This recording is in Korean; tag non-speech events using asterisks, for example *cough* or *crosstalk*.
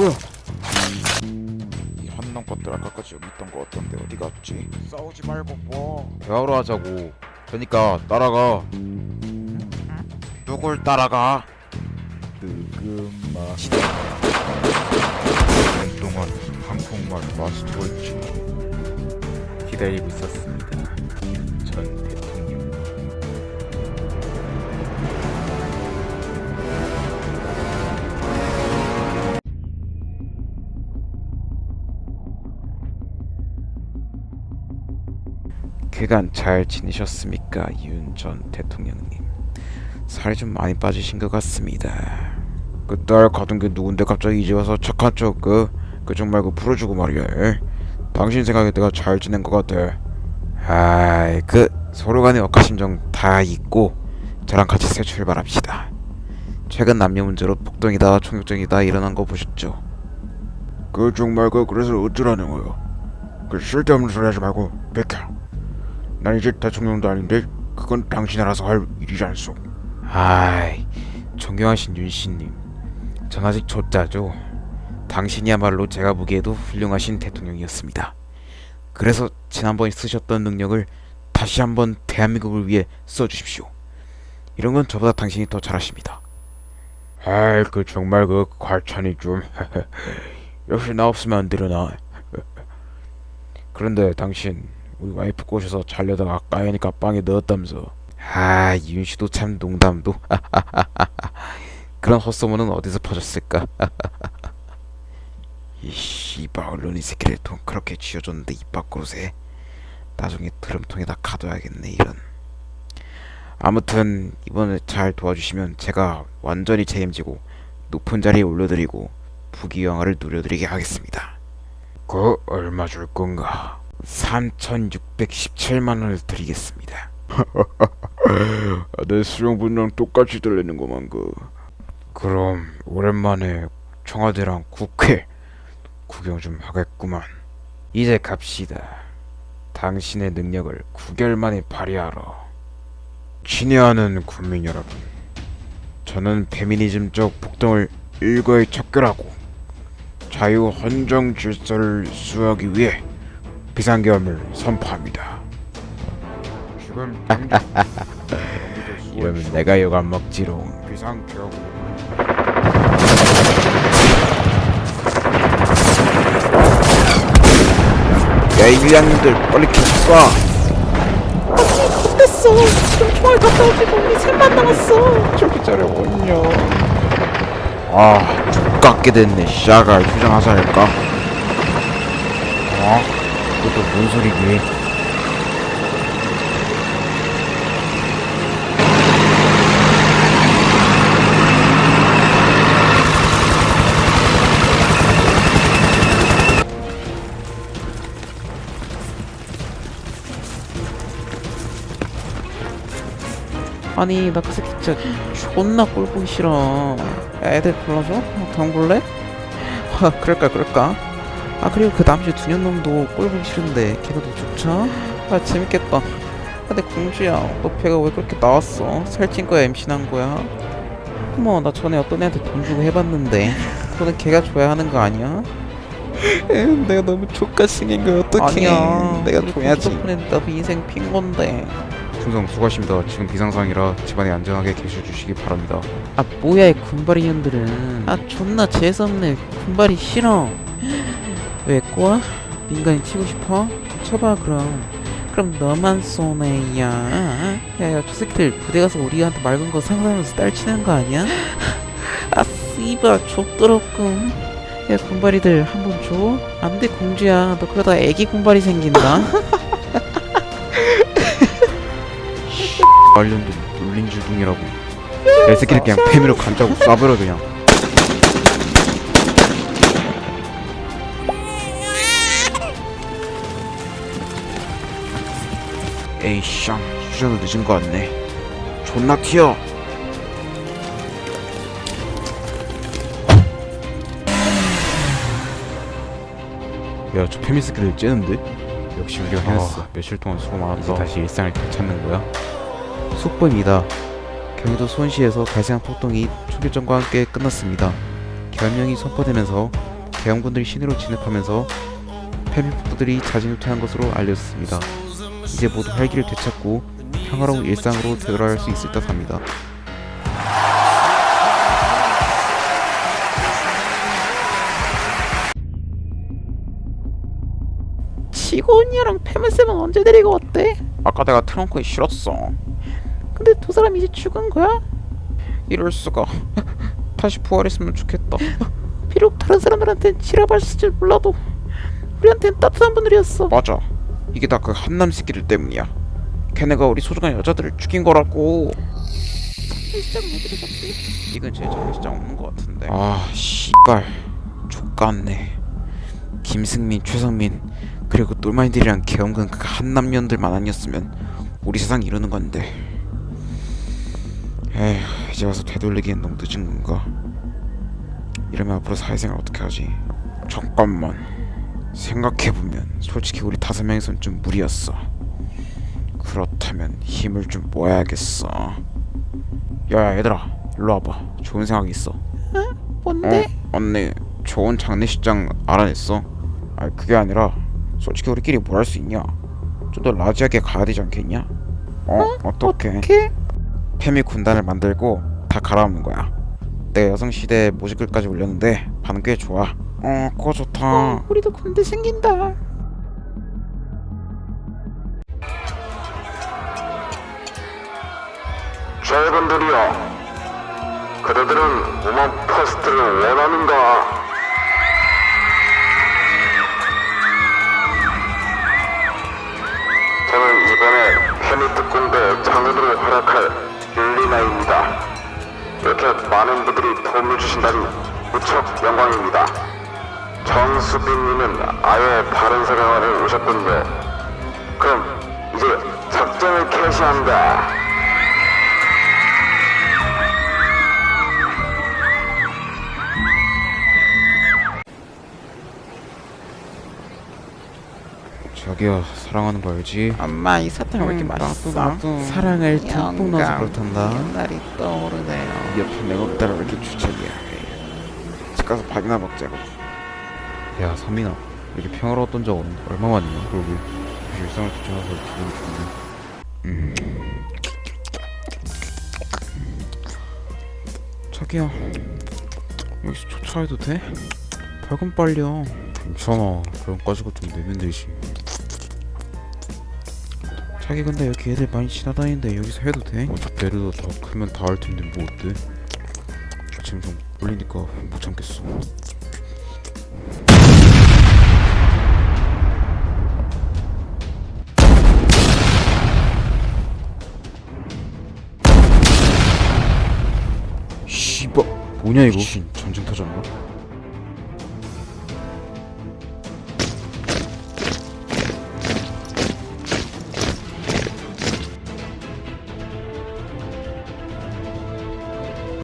뭐야? 이 한남 것들 아까까지 여기 있던 거 어떤데 어디 갔지? 싸우지 말고 뭐 대화로 하자고 그러니까 따라가 누굴 따라가? 뜨끔마 시대 동안 한국말 마스터했지 기다리고 있었습 그간 잘 지내셨습니까? 윤 전 대통령님. 살이 좀 많이 빠지신 것 같습니다. 그 딸 가둔 게 누군데 갑자기 이제 와서 착한 척 그 그쪽 말고 풀어주고 말이야. 에? 당신 생각에 내가 잘 지낸 것 같아. 아이 그 서로 간의 억하심정 다 잊고 저랑 같이 새 출발합시다. 최근 남녀 문제로 폭동이다 총격전이다 일어난 거 보셨죠? 그쪽 말고 그래서 어쩌라는 거요? 그 쓸데없는 소리 하지 말고 백혀 난 이제 대통령도 아닌데 그건 당신 알아서 할 일이지 않소. 아이 존경하신 윤씨님. 전 아직 조짜죠. 당신이야말로 제가 보기에도 훌륭하신 대통령이었습니다. 그래서 지난번에 쓰셨던 능력을 다시 한번 대한민국을 위해 써주십시오. 이런 건 저보다 당신이 더 잘하십니다. 아이 그 정말 그 과찬이 좀. *laughs* 역시 나 없으면 안 되려나. *laughs* 그런데 당신 우리 와이프 꼬셔서 잘려다가 까이니까 빵에 넣었다면서. 아 윤씨도 참 농담도. *laughs* 그런 헛소문은 어디서 퍼졌을까? *laughs* 이 씨발 언론이 새끼를 돈 그렇게 쥐어줬는데 입 밖으로 새 나중에 드럼통에다 가둬야겠네 이런. 아무튼 이번에 잘 도와주시면 제가 완전히 책임지고 높은 자리에 올려드리고 부귀영화를 누려드리게 하겠습니다. 그 얼마 줄 건가 3,617만 원을 드리겠습니다. *laughs* 내 수령분랑 똑같이 들리는구만 그. 그럼 오랜만에 청와대랑 국회 구경 좀 하겠구만. 이제 갑시다. 당신의 능력을 9개월 만에 발휘하러. 친애하는 국민 여러분, 저는 페미니즘적 폭동을 일거에 척결하고 자유 헌정 질서를 수호하기 위해 비상계엄을 선포합니다. 지금 *laughs* 이러면 내가 욕 안 먹지롱. 비상계엄. 야 이bil량님들 빨리 켜봐. 됐어. 지금 총알 갔다 오지고 우리 셋만 남았어. 저기 자리 원요. 아, 죽겠게 됐네. 샤가 휴장 하사할까? 어? 그것도 뭔 소리기? 아니 나 그 새끼 진짜 존나 꼴 보기 싫어. 야, 애들 불러줘? 어, 당 볼래? 아 그럴까 그럴까? 아 그리고 그 남주 두년놈도 꼴 보기 싫은데 걔도 너 좋죠? 아 재밌겠다. 아, 근데 공주야 너 배가 왜 그렇게 나왔어? 살찐 거야 임신한 거야? 어머 나 전에 어떤 애한테 돈 주고 해봤는데 그거는 걔가 줘야 하는 거 아니야? *laughs* 내가 너무 생긴 거야 어떡해 아니야 내가 줘야지 덕분에 나도 인생 핀 건데 충성 수고하십니다. 지금 비상상이라 집안에 안전하게 계셔 주시기 바랍니다. 아 뭐야 이 군발이 년들은 아 존나 재수없네 군발이 싫어 왜 꼬아? 민간인 치고 싶어? 쳐봐 그럼 그럼 너만 쏘네 야 야야 저 새끼들 부대 가서 우리한테 맑은 거 상상하면서 딸치는 거 아니야? *laughs* 아 씨발 족더럽군 야 군발이들 한 번 줘? 안돼 공주야 너 그러다 애기 군발이 생긴다 말년도 놀린 주둥이라고. 내 새끼들 그냥 패미로 간자고 쏴버려 그냥. 에이 쌍 휴전도 늦은 거 같네. 존나 튀어. 야, 저 페미 새끼들 째는데? 역시 우리가 해냈어. 며칠 동안 수고 많았다. 이제 다시 일상을 되찾는 거야? 속보입니다. 경기도 수원시에서 발생한 폭동이 총격전과 함께 끝났습니다. 별명이 선포되면서 대형분들이 신으로 진입하면서 패밀부들이 자진후퇴한 것으로 알려졌습니다. 이제 모두 활기를 되찾고 평화로운 일상으로 되돌아갈 수 있을 듯 합니다. 지곤이랑 페메쌤은 언제 데리고 왔대? 아까 내가 트렁크에 실었어. 근데 두 사람 이제 죽은 거야? 이럴 수가. *laughs* 다시 부활했으면 좋겠다. 비록 다른 사람들한텐 지랄봤을지 몰라도 우리한텐 따뜻한 분들이었어 맞아. 이게 다 그 한남 새끼들 때문이야. 걔네가 우리 소중한 여자들을 죽인 거라고. 시장 어디로 갔지? 이건 제 장례식장 없는 것 같은데. 아, 씨발. 족같네. 김승민, 최성민, 그리고 똘마니들이랑 개엄근 그 한남년들만 아니었으면 우리 세상 이러는 건데. 에휴, 이제 와서 되돌리기엔 너무 늦은 건가? 이러면 앞으로 사회생활 어떻게 하지? 잠깐만. 생각해보면 솔직히 우리 다섯 명이선 좀 무리였어. 그렇다면 힘을 좀 모아야겠어. 야 얘들아 일로 와봐 좋은 생각 있어 뭔데? 어? 언니 좋은 장례식장 알아냈어 아 그게 아니라 솔직히 우리끼리 뭘 할 수 있냐 좀 더 라지하게 가야 되지 않겠냐 어? 어떻게 어떻게? 페미 군단을 만들고 다 갈아엎는 거야 내가 여성시대 모집글까지 올렸는데 반응 꽤 좋아 어 그거 좋다 어, 우리도 군대 생긴다 저분들이여 그대들은 우먼 퍼스트를 원하는가? 저는 이번에 페니트 군대 장군으로 활약할 율리나입니다. 이렇게 많은 분들이 도움을 주신다니 무척 영광입니다. 정수빈님은 아예 다른 생각을 오셨군요. 그럼 이제 작전을 개시한다. 자기야 사랑하는 거 알지? 엄마 이 사탕 왜 이렇게 음, 맛있어? 나도, 나도. 사랑을 듬뿍 넣어서. 그렇단다. 옛날이 떠오르네요 옆에 내 먹다가 왜 이렇게 주책이야 집 가서 밥이나 먹자고 야 선민아 이렇게 평화로웠던 적 얼- 얼마 만이야? 그러게 일상을 뒤쳐서 기분이 좋네 음. 자기야 여기서 조차해도 돼? 벌금 빨려 괜찮아 그럼 가지고 좀 내면 되지 자기 근데 여기 애들 많이 지나다니는데 여기서 해도 돼? 어차피 애들도 더 크면 다 할 텐데 뭐 어때? 지금 좀 올리니까 못 참겠어 뭐냐 이거 전쟁 터졌나?